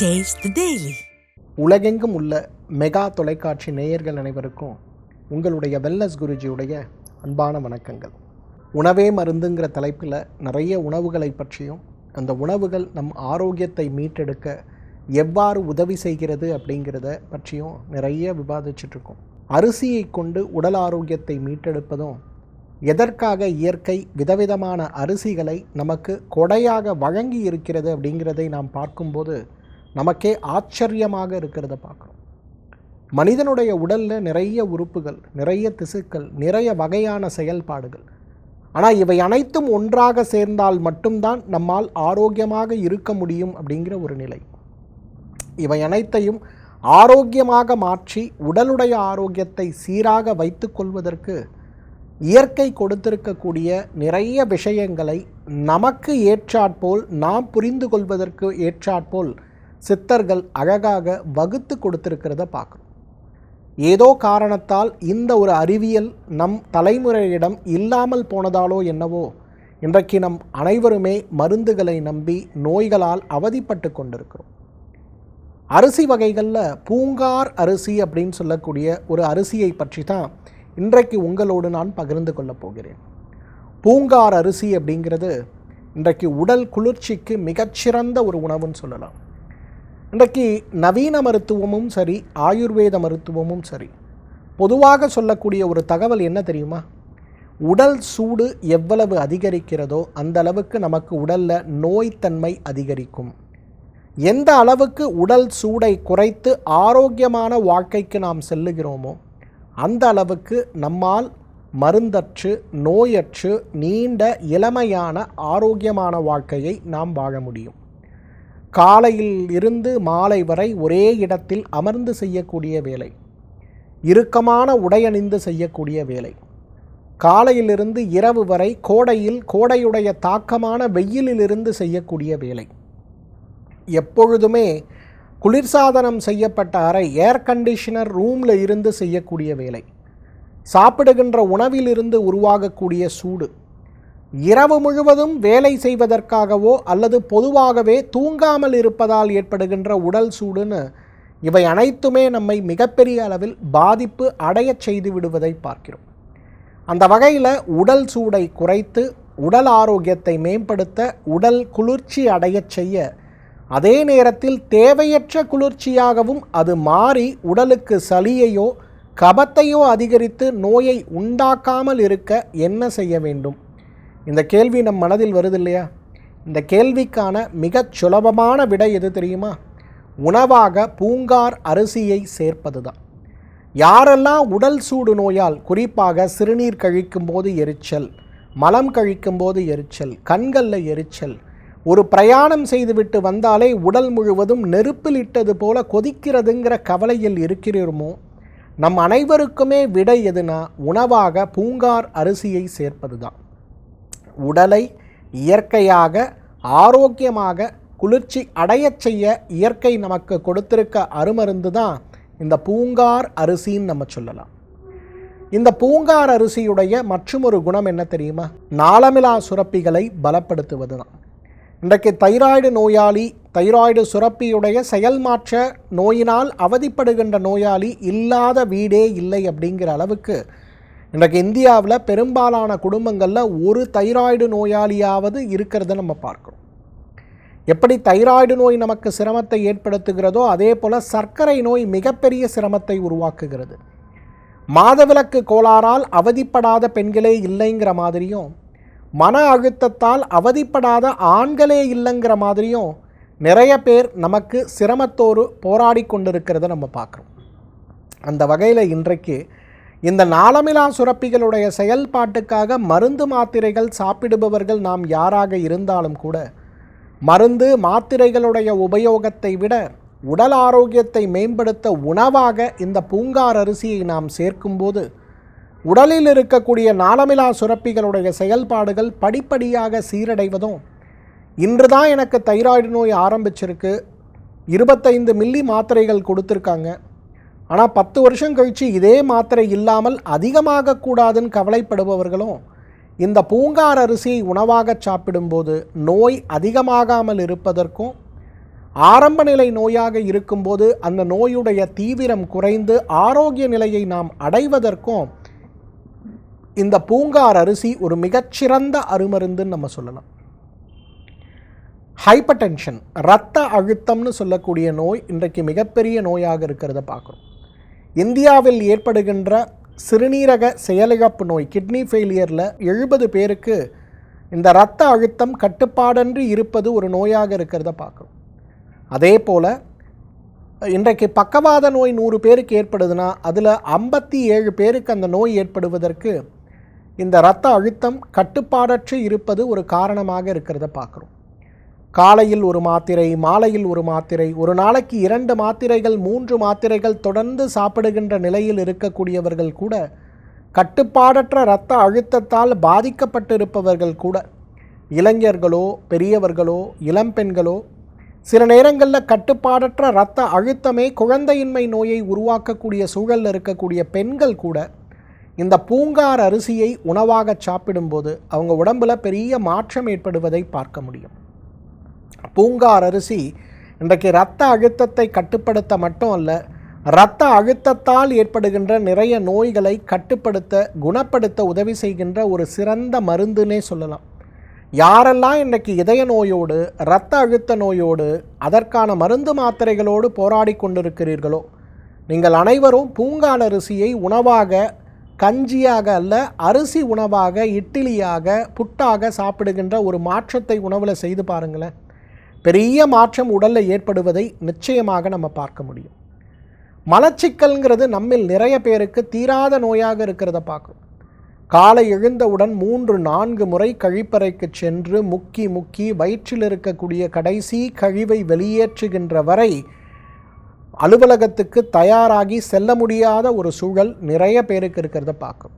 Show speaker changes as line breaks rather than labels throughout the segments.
Taste
உலகெங்கும் உள்ள mega தொலைக்காட்சி நேயர்கள் அனைவருக்கும் உங்களுடைய வெல்லஸ் குருஜியுடைய அன்பான வணக்கங்கள். உணவே மருந்துங்கிற தலைப்பில் நிறைய உணவுகளை பற்றியும் அந்த உணவுகள் நம் ஆரோக்கியத்தை மீட்டெடுக்க எவ்வாறு உதவி செய்கிறது அப்படிங்கிறத பற்றியும் நிறைய விவாதிச்சிட்ருக்கோம் அரிசியை கொண்டு உடல் ஆரோக்கியத்தை மீட்டெடுப்பதும் எதற்காக இயற்கை விதவிதமான அரிசிகளை நமக்கு கொடையாக வழங்கி இருக்கிறது அப்படிங்கிறதை நாம் பார்க்கும்போது நமக்கே ஆச்சரியமாக இருக்கிறத பார்க்குறோம். மனிதனுடைய உடலில் நிறைய உறுப்புகள் நிறைய திசுக்கள் நிறைய வகையான செயல்பாடுகள். ஆனால் இவை அனைத்தும் ஒன்றாக சேர்ந்தால் மட்டும்தான் நம்மால் ஆரோக்கியமாக இருக்க முடியும் அப்படிங்கிற ஒரு நிலை. இவை அனைத்தையும் ஆரோக்கியமாக மாற்றி உடலுடைய ஆரோக்கியத்தை சீராக வைத்து கொள்வதற்கு இயற்கை கொடுத்திருக்கக்கூடிய நிறைய விஷயங்களை நமக்கு ஏற்றாற்போல் நாம் புரிந்து கொள்வதற்கு ஏற்றாற்போல் சித்தர்கள் அழகாக வகுத்து கொடுத்திருக்கிறத பார்க்குறோம் ஏதோ காரணத்தால் இந்த ஒரு அறிவியல் நம் தலைமுறையிடம் இல்லாமல் போனதாலோ என்னவோ இன்றைக்கு நம் அனைவருமே மருந்துகளை நம்பி நோய்களால் அவதிப்பட்டு கொண்டிருக்கிறோம். அரிசி வகைகளில் பூங்கார் அரிசி அப்படின்னு சொல்லக்கூடிய ஒரு அரிசியை பற்றி தான் இன்றைக்கு உங்களோடு நான் பகிர்ந்து கொள்ளப் போகிறேன். பூங்கார் அரிசி அப்படிங்கிறது இன்றைக்கு உடல் குளிர்ச்சிக்கு மிகச்சிறந்த ஒரு உணவுன்னு சொல்லலாம். இன்றைக்கு நவீன மருத்துவமும் சரி ஆயுர்வேத மருத்துவமும் சரி பொதுவாக சொல்லக்கூடிய ஒரு தகவல் என்ன தெரியுமா? உடல் சூடு எவ்வளவு அதிகரிக்கிறதோ அந்த அளவுக்கு நமக்கு உடலில் நோய்த்தன்மை அதிகரிக்கும். எந்த அளவுக்கு உடல் சூடை குறைத்து ஆரோக்கியமான வாழ்க்கைக்கு நாம் செல்லுகிறோமோ அந்த அளவுக்கு நம்மால் மருந்தற்று நோயற்று நீண்ட இளமையான ஆரோக்கியமான வாழ்க்கையை நாம் வாழ முடியும். காலையில் இருந்து மாலை வரை ஒரே இடத்தில் அமர்ந்து செய்யக்கூடிய வேலை. இறுக்கமான உடையணிந்து செய்யக்கூடிய வேலை. காலையிலிருந்து இரவு வரை கோடையில் கோடையுடைய தாக்கமான வெயிலிலிருந்து செய்யக்கூடிய வேலை. எப்பொழுதுமே குளிர்சாதனம் செய்யப்பட்ட அறை ஏர் கண்டிஷனர் ரூமில் இருந்து செய்யக்கூடிய வேலை. சாப்பிடுகின்ற உணவிலிருந்து உருவாகக்கூடிய சூடு. இரவு முழுவதும் வேலை செய்வதற்காகவோ அல்லது பொதுவாகவே தூங்காமல் இருப்பதால் ஏற்படுகின்ற உடல் சூடுன்னு இவை அனைத்துமே நம்மை மிகப்பெரிய அளவில் பாதிப்பு அடையச் செய்து விடுவதை பார்க்கிறோம். அந்த வகையில் உடல் சூடை குறைத்து உடல் ஆரோக்கியத்தை மேம்படுத்த உடல் குளிர்ச்சி அடையச் செய்ய அதே நேரத்தில் தேவையற்ற குளிர்ச்சியாகவும் அது மாறி உடலுக்கு சளியையோ கபத்தையோ அதிகரித்து நோயை உண்டாக்காமல் இருக்க என்ன செய்ய வேண்டும்? இந்த கேள்வி நம் மனதில் வருது இல்லையா இந்த கேள்விக்கான மிகச் சுலபமான விடை எது தெரியுமா? உணவாக பூங்கார் அரிசியை சேர்ப்பது தான் யாரெல்லாம் உடல் சூடு நோயால் குறிப்பாக சிறுநீர் கழிக்கும் போது எரிச்சல் மலம் கழிக்கும் போது எரிச்சல் கண்களில் எரிச்சல் ஒரு பிரயாணம் செய்துவிட்டு வந்தாலே உடல் முழுவதும் நெருப்பில் இட்டது போல கொதிக்கிறதுங்கிற கவலையில் இருக்கிறோமோ நம் அனைவருக்குமே விடை எதுனா உணவாக பூங்கார் அரிசியை சேர்ப்பது தான் உடலை இயற்கையாக ஆரோக்கியமாக குளிர்ச்சி அடையச் செய்ய இயற்கை நமக்கு கொடுத்திருக்க அருமருந்து தான் இந்த பூங்கார் அரிசின்னு நம்ம சொல்லலாம். இந்த பூங்கார் அரிசியுடைய மற்றொரு குணம் என்ன தெரியுமா? நாளமிலா சுரப்பிகளை பலப்படுத்துவது தான் இன்றைக்கு தைராய்டு நோயாளி தைராய்டு சுரப்பியுடைய செயல்மாற்ற நோயினால் அவதிப்படுகின்ற நோயாளி இல்லாத வீடே இல்லை அப்படிங்கிற அளவுக்கு இன்றைக்கு இந்தியாவில் பெரும்பாலான குடும்பங்களில் ஒரு தைராய்டு நோயாளியாவது இருக்கிறத நம்ம பார்க்குறோம். எப்படி தைராய்டு நோய் நமக்கு சிரமத்தை ஏற்படுத்துகிறதோ அதே போல் சர்க்கரை நோய் மிகப்பெரிய சிரமத்தை உருவாக்குகிறது. மாதவிலக்கு கோளாறால் அவதிப்படாத பெண்களே இல்லைங்கிற மாதிரியும் மன அழுத்தத்தால் அவதிப்படாத ஆண்களே இல்லைங்கிற மாதிரியும் நிறைய பேர் நமக்கு சிரமத்தோடு போராடி கொண்டிருக்கிறத நம்ம பார்க்குறோம். அந்த வகையில் இன்றைக்கு இந்த நாளமிலா சுரப்பிகளுடைய செயல்பாட்டுக்காக மருந்து மாத்திரைகள் சாப்பிடுபவர்கள் நாம் யாராக இருந்தாலும் கூட மருந்து மாத்திரைகளுடைய உபயோகத்தை விட உடல் ஆரோக்கியத்தை மேம்படுத்த உணவாக இந்த பூங்கார் அரிசியை நாம் சேர்க்கும்போது உடலில் இருக்கக்கூடிய நாளமிலா சுரப்பிகளுடைய செயல்பாடுகள் படிப்படியாக சீரடைவதும் இன்று தான் எனக்கு தைராய்டு நோய் ஆரம்பிச்சிருக்கு. இருபத்தைந்து மில்லி மாத்திரைகள் கொடுத்துருக்காங்க. ஆனால் பத்து வருஷம் கழித்து இதே மாத்திரை இல்லாமல் அதிகமாக கூடாதுன்னு கவலைப்படுபவர்களும் இந்த பூங்கார் அரிசியை உணவாக சாப்பிடும்போது நோய் அதிகமாகாமல் இருப்பதற்கும் ஆரம்ப நிலை நோயாக இருக்கும்போது அந்த நோயுடைய தீவிரம் குறைந்து ஆரோக்கிய நிலையை நாம் அடைவதற்கும் இந்த பூங்கார் அரிசி ஒரு மிகச்சிறந்த அருமருந்துன்னு நம்ம சொல்லலாம். ஹைப்பர்டென்ஷன் இரத்த அழுத்தம்னு சொல்லக்கூடிய நோய் இன்றைக்கு மிகப்பெரிய நோயாக இருக்கிறத பார்க்குறோம். இந்தியாவில் ஏற்படுகின்ற சிறுநீரக செயலிழப்பு நோய் கிட்னி ஃபெயிலியரில் எழுபது பேருக்கு இந்த இரத்த அழுத்தம் கட்டுப்பாடன்றி இருப்பது ஒரு நோயாக இருக்கிறத பார்க்குறோம். அதே போல் இன்றைக்கு பக்கவாத நோய் நூறு பேருக்கு ஏற்படுதுன்னா அதில் ஐம்பத்தி ஏழு பேருக்கு அந்த நோய் ஏற்படுவதற்கு இந்த இரத்த அழுத்தம் கட்டுப்பாடற்று இருப்பது ஒரு காரணமாக இருக்கிறத பார்க்குறோம். காலையில் ஒரு மாத்திரை மாலையில் ஒரு மாத்திரை ஒரு நாளைக்கு இரண்டு மாத்திரைகள் மூன்று மாத்திரைகள் தொடர்ந்து சாப்பிடுகின்ற நிலையில் இருக்கக்கூடியவர்கள் கூட கட்டுப்பாடற்ற இரத்த அழுத்தத்தால் பாதிக்கப்பட்டிருப்பவர்கள் கூட இளைஞர்களோ பெரியவர்களோ இளம்பெண்களோ சில நேரங்களில் கட்டுப்பாடற்ற இரத்த அழுத்தமே குழந்தையின்மை நோயை உருவாக்கக்கூடிய சூழலில் இருக்கக்கூடிய பெண்கள் கூட இந்த பூங்கார் அரிசியை உணவாக சாப்பிடும்போது அவங்க உடம்புல பெரிய மாற்றம் ஏற்படுவதை பார்க்க முடியும். பூங்கார் அரிசி இன்றைக்கு இரத்த அழுத்தத்தை கட்டுப்படுத்த மட்டும் அல்ல இரத்த அழுத்தத்தால் ஏற்படுகின்ற நிறைய நோய்களை கட்டுப்படுத்த குணப்படுத்த உதவி செய்கின்ற ஒரு சிறந்த மருந்துன்னே சொல்லலாம். யாரெல்லாம் இன்றைக்கு இதய நோயோடு இரத்த அழுத்த நோயோடு அதற்கான மருந்து மாத்திரைகளோடு போராடி கொண்டிருக்கிறீர்களோ நீங்கள் அனைவரும் பூங்கால் அரிசியை உணவாக கஞ்சியாக அல்ல அரிசி உணவாக இட்லியாக புட்டாக சாப்பிடுகின்ற ஒரு மாற்றத்தை உணவில் செய்து பாருங்களேன். பெரிய மாற்றம் உடலில் ஏற்படுவதை நிச்சயமாக நம்ம பார்க்க முடியும். மலச்சிக்கல்ங்கிறது நம்மில் நிறைய பேருக்கு தீராத நோயாக இருக்கிறத பார்க்குறோம். காலை எழுந்தவுடன் மூன்று நான்கு முறை கழிப்பறைக்கு சென்று முக்கி முக்கி வயிற்றில் இருக்கக்கூடிய கடைசி கழிவை வெளியேற்றுகின்ற வரை அலுவலகத்துக்கு தயாராகி செல்ல முடியாத ஒரு சூழல் நிறைய பேருக்கு இருக்கிறத பார்க்கும்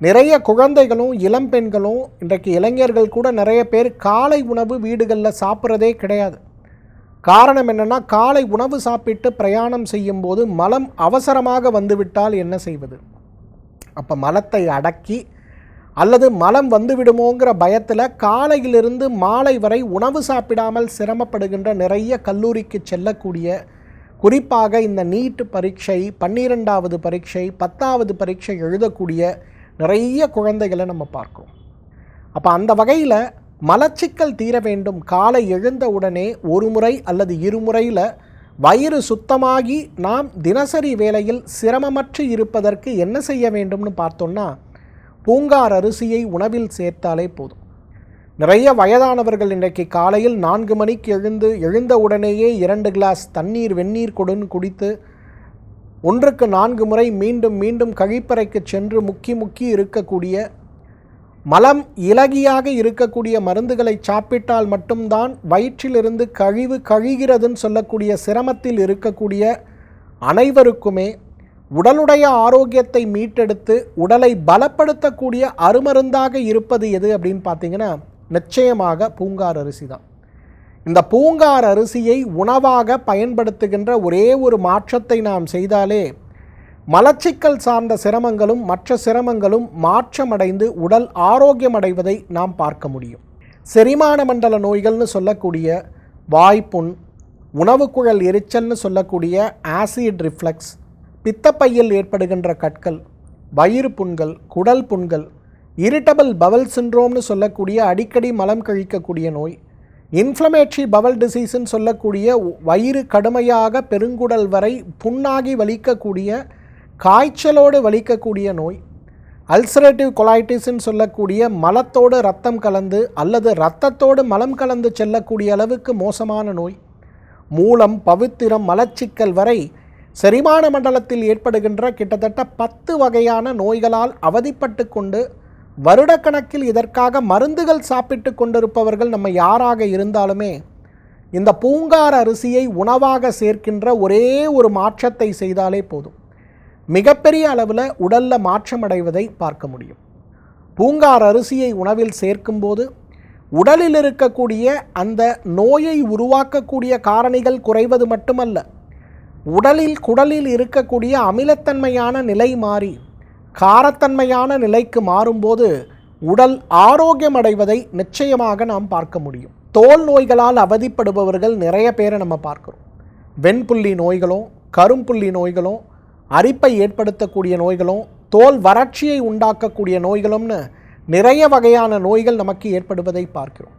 நிறைய குழந்தைகளும் இளம் பெண்களும் இன்றைக்கு இளைஞர்கள் கூட நிறைய பேர் காலை உணவு வீடுகளில் சாப்பிட்றதே கிடையாது. காரணம் என்னென்னா காலை உணவு சாப்பிட்டு பிரயாணம் செய்யும்போது மலம் அவசரமாக வந்துவிட்டால் என்ன செய்வது? அப்போ மலத்தை அடக்கி அல்லது மலம் வந்துவிடுமோங்கிற பயத்தில் காலையிலிருந்து மாலை வரை உணவு சாப்பிடாமல் சிரமப்படுகின்ற நிறைய கல்லூரிக்கு செல்லக்கூடிய குறிப்பாக இந்த நீட் பரீட்சை பன்னிரெண்டாவது பரீட்சை பத்தாவது பரீட்சை எழுதக்கூடிய நிறைய குழந்தைகளை நம்ம பார்க்குறோம். அப்போ அந்த வகையில் மலச்சிக்கல் தீர வேண்டும். காலை எழுந்த உடனே ஒரு முறை அல்லது இருமுறையில் வயிறு சுத்தமாகி நாம் தினசரி வேலையில் சிரமமற்று இருப்பதற்கு என்ன செய்ய வேண்டும்னு பார்த்தோம்னா பூங்கார் அரிசியை உணவில் சேர்த்தாலே போதும். நிறைய வயதானவர்கள் இன்றைக்கு காலையில் நான்கு மணிக்கு எழுந்து எழுந்த உடனேயே இரண்டு கிளாஸ் தண்ணீர் வெந்நீர் கொடுன்னு குடித்து ஒன்றுக்கு நான்கு முறை மீண்டும் மீண்டும் கழிப்பறைக்கு சென்று முக்கி முக்கி இருக்கக்கூடிய மலம் இலகியாக இருக்கக்கூடிய மருந்துகளை சாப்பிட்டால் மட்டும்தான் வயிற்றிலிருந்து கழிவு கழிகிறதுன்னு சொல்லக்கூடிய சிரமத்தில் இருக்கக்கூடிய அனைவருக்குமே உடலுடைய ஆரோக்கியத்தை மீட்டெடுத்து உடலை பலப்படுத்தக்கூடிய அருமருந்தாக இருப்பது எது அப்படின்னு பார்த்தீங்கன்னா நிச்சயமாக பூங்கார் அரிசி தான். இந்த பூங்கார் அரிசியை உணவாக பயன்படுத்துகின்ற ஒரே ஒரு மாற்றத்தை நாம் செய்தாலே மலச்சிக்கல் சார்ந்த சிரமங்களும் மற்ற சிரமங்களும் மாற்றமடைந்து உடல் ஆரோக்கியம் அடைவதை நாம் பார்க்க முடியும். செரிமான மண்டல நோய்கள்னு சொல்லக்கூடிய வாய்ப்புண் உணவுக்குழல் எரிச்சல்னு சொல்லக்கூடிய ஆசிட் ரிஃப்ளெக்ஸ் பித்தப்பையில் ஏற்படுகின்ற கற்கள் வயிறு புண்கள் குடல் புண்கள் இரிட்டபிள் பவல் சின்ரோம்னு சொல்லக்கூடிய அடிக்கடி மலம் கழிக்கக்கூடிய நோய் இன்ஃப்ளமேட்ரி பவல் டிசீஸ்ன்னு சொல்லக்கூடிய வயிறு கடுமையாக பெருங்குடல் வரை புண்ணாகி வலிக்கக்கூடிய காய்ச்சலோடு வலிக்கக்கூடிய நோய் அல்சரேட்டிவ் கொலாய்டிஸ்ன்னு சொல்லக்கூடிய மலத்தோடு ரத்தம் கலந்து அல்லது ரத்தத்தோடு மலம் கலந்து செல்லக்கூடிய அளவுக்கு மோசமான நோய் மூலம் பவித்திரம் மலச்சிக்கல் வரை செரிமான மண்டலத்தில் ஏற்படுகின்ற கிட்டத்தட்ட பத்து வகையான நோய்களால் அவதிப்பட்டு கொண்டு வருடக்கணக்கில் இதற்காக மருந்துகள் சாப்பிட்டு கொண்டிருப்பவர்கள் நம்ம யாராக இருந்தாலுமே இந்த பூங்கார் அரிசியை உணவாக சேர்க்கின்ற ஒரே ஒரு மாற்றத்தை செய்தாலே போதும். மிகப்பெரிய அளவில் உடலில் மாற்றம் அடைவதை பார்க்க முடியும். பூங்கார் அரிசியை உணவில் சேர்க்கும்போது உடலில் இருக்கக்கூடிய அந்த நோயை உருவாக்கக்கூடிய காரணிகள் குறைவது மட்டுமல்ல உடலில் குடலில் இருக்கக்கூடிய அமிலத்தன்மையான நிலை மாறி காரத்தன்மையான நிலைக்கு மாறும்போது உடல் ஆரோக்கியம் அடைவதை நிச்சயமாக நாம் பார்க்க முடியும். தோல் நோய்களால் அவதிப்படுபவர்கள் நிறைய பேரை நம்ம பார்க்குறோம். வெண்புள்ளி நோய்களும் கரும்புள்ளி நோய்களும் அரிப்பை ஏற்படுத்தக்கூடிய நோய்களும் தோல் வறட்சியை உண்டாக்கக்கூடிய நோய்களும்னு நிறைய வகையான நோய்கள் நமக்கு ஏற்படுவதை பார்க்கிறோம்.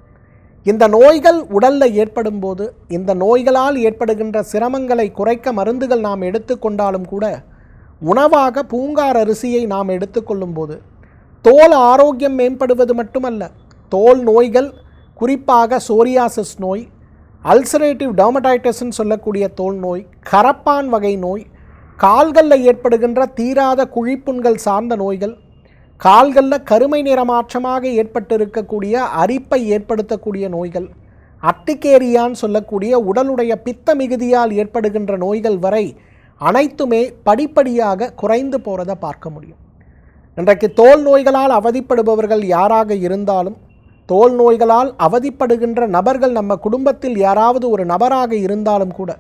இந்த நோய்கள் உடலில் ஏற்படும் போது இந்த நோய்களால் ஏற்படுகின்ற சிரமங்களை குறைக்க மருந்துகள் நாம் எடுத்துக்கொண்டாலும் கூட உணவாக பூங்கார் அரிசியை நாம் எடுத்துக்கொள்ளும் போது தோல் ஆரோக்கியம் மேம்படுவது மட்டுமல்ல தோல் நோய்கள் குறிப்பாக சோரியாசிஸ் நோய் அல்சரேட்டிவ் டெர்மடைட்டிஸ்ன்னு சொல்லக்கூடிய தோல் நோய் கரப்பான் வகை நோய் கால்களில் ஏற்படுகின்ற தீராத குழிப்புண்கள் சார்ந்த நோய்கள் கால்களில் கருமை நிறமாற்றமாக ஏற்பட்டிருக்கக்கூடிய அரிப்பை ஏற்படுத்தக்கூடிய நோய்கள் அட்டிகேரியான்னு சொல்லக்கூடிய உடலுடைய பித்த மிகுதியால் ஏற்படுகின்ற நோய்கள் வரை அனைத்துமே படிப்படியாக குறைந்து போகிறத பார்க்க முடியும். இன்றைக்கு தோல் நோய்களால் அவதிப்படுபவர்கள் யாராக இருந்தாலும் தோல் நோய்களால் அவதிப்படுகின்ற நபர்கள் நம்ம குடும்பத்தில் யாராவது ஒரு நபராக இருந்தாலும் கூட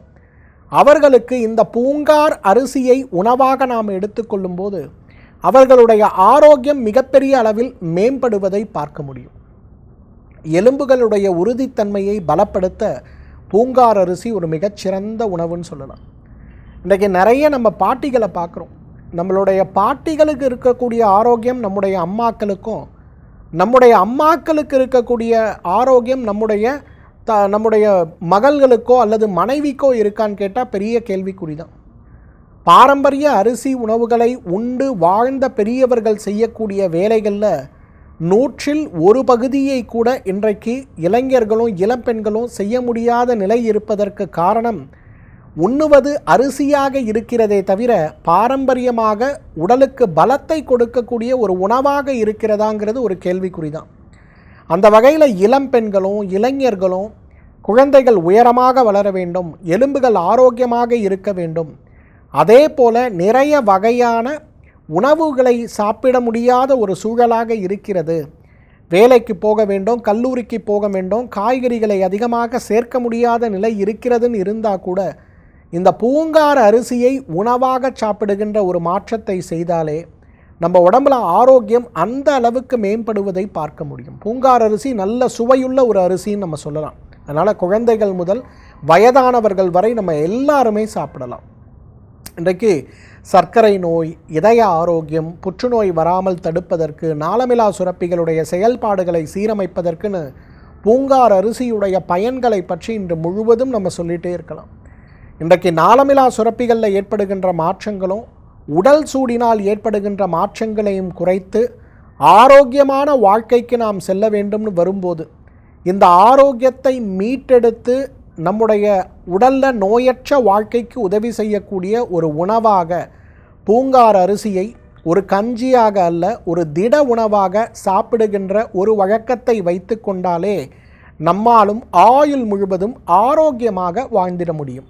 அவர்களுக்கு இந்த பூங்கார் அரிசியை உணவாக நாம் எடுத்துக்கொள்ளும் போது அவர்களுடைய ஆரோக்கியம் மிகப்பெரிய அளவில் மேம்படுவதை பார்க்க முடியும். எலும்புகளுடைய உறுதித்தன்மையை பலப்படுத்த பூங்கார் அரிசி ஒரு மிகச்சிறந்த உணவுன்னு சொல்லலாம். இன்றைக்கி நிறைய நம்ம பாட்டிகளை பார்க்குறோம். நம்மளுடைய பாட்டிகளுக்கு இருக்கக்கூடிய ஆரோக்கியம் நம்முடைய அம்மாக்களுக்கும் நம்முடைய அம்மாக்களுக்கு இருக்கக்கூடிய ஆரோக்கியம் நம்முடைய த நம்முடைய மகள்களுக்கோ அல்லது மனைவிக்கோ இருக்கான்னு கேட்டால் பெரிய கேள்விக்குறி தான் பாரம்பரிய அரிசி உணவுகளை உண்டு வாழ்ந்த பெரியவர்கள் செய்யக்கூடிய வேலைகளில் நூற்றில் ஒரு பகுதியை கூட இன்றைக்கு இளைஞர்களும் இளம்பெண்களும் செய்ய முடியாத நிலை இருப்பதற்கு காரணம் உண்ணுவது அரிசியாக இருக்கிறதே தவிர பாரம்பரியமாக உடலுக்கு பலத்தை கொடுக்கக்கூடிய ஒரு உணவாக இருக்கிறதாங்கிறது ஒரு கேள்விக்குறி தான் அந்த வகையில் இளம் பெண்களும் இளைஞர்களும் குழந்தைகள் உயரமாக வளர வேண்டும் எலும்புகள் ஆரோக்கியமாக இருக்க வேண்டும். அதே போல் நிறைய வகையான உணவுகளை சாப்பிட முடியாத ஒரு சூழலாக இருக்கிறது. வேலைக்கு போக வேண்டும் கல்லூரிக்கு போக வேண்டும் காய்கறிகளை அதிகமாக சேர்க்க முடியாத நிலை இருக்கிறதுன்னு இருந்தால் கூட இந்த பூங்கார அரிசியை உணவாக சாப்பிடுகின்ற ஒரு மாற்றத்தை செய்தாலே நம்ம உடம்புல ஆரோக்கியம் அந்த அளவுக்கு மேம்படுவதை பார்க்க முடியும். பூங்கார் அரிசி நல்ல சுவையுள்ள ஒரு அரிசின்னு நம்ம சொல்லலாம். அதனால் குழந்தைகள் முதல் வயதானவர்கள் வரை நம்ம எல்லாருமே சாப்பிடலாம். இன்றைக்கு சர்க்கரை நோய் இதய ஆரோக்கியம் புற்றுநோய் வராமல் தடுப்பதற்கு நாளமிலா சுரப்பிகளுடைய செயல்பாடுகளை சீரமைப்பதற்குன்னு பூங்கார் அரிசியுடைய பயன்களை பற்றி இன்று முழுவதும் நம்ம சொல்லிகிட்டே இருக்கலாம். இன்றைக்கு நாளமிலா சுரப்பிகளில் ஏற்படுகின்ற மாற்றங்களும் உடல் சூடினால் ஏற்படுகின்ற மாற்றங்களையும் குறைத்து ஆரோக்கியமான வாழ்க்கைக்கு நாம் செல்ல வேண்டும்னு வரும்போது இந்த ஆரோக்கியத்தை மீட்டெடுத்து நம்முடைய உடலில் நோயற்ற வாழ்க்கைக்கு உதவி செய்யக்கூடிய ஒரு உணவாக பூங்கார் அரிசியை ஒரு கஞ்சியாக அல்ல ஒரு திட உணவாக சாப்பிடுகின்ற ஒரு வழக்கத்தை வைத்து கொண்டாலே நம்மாலும் ஆயுள் முழுவதும் ஆரோக்கியமாக வாழ்ந்திட முடியும்.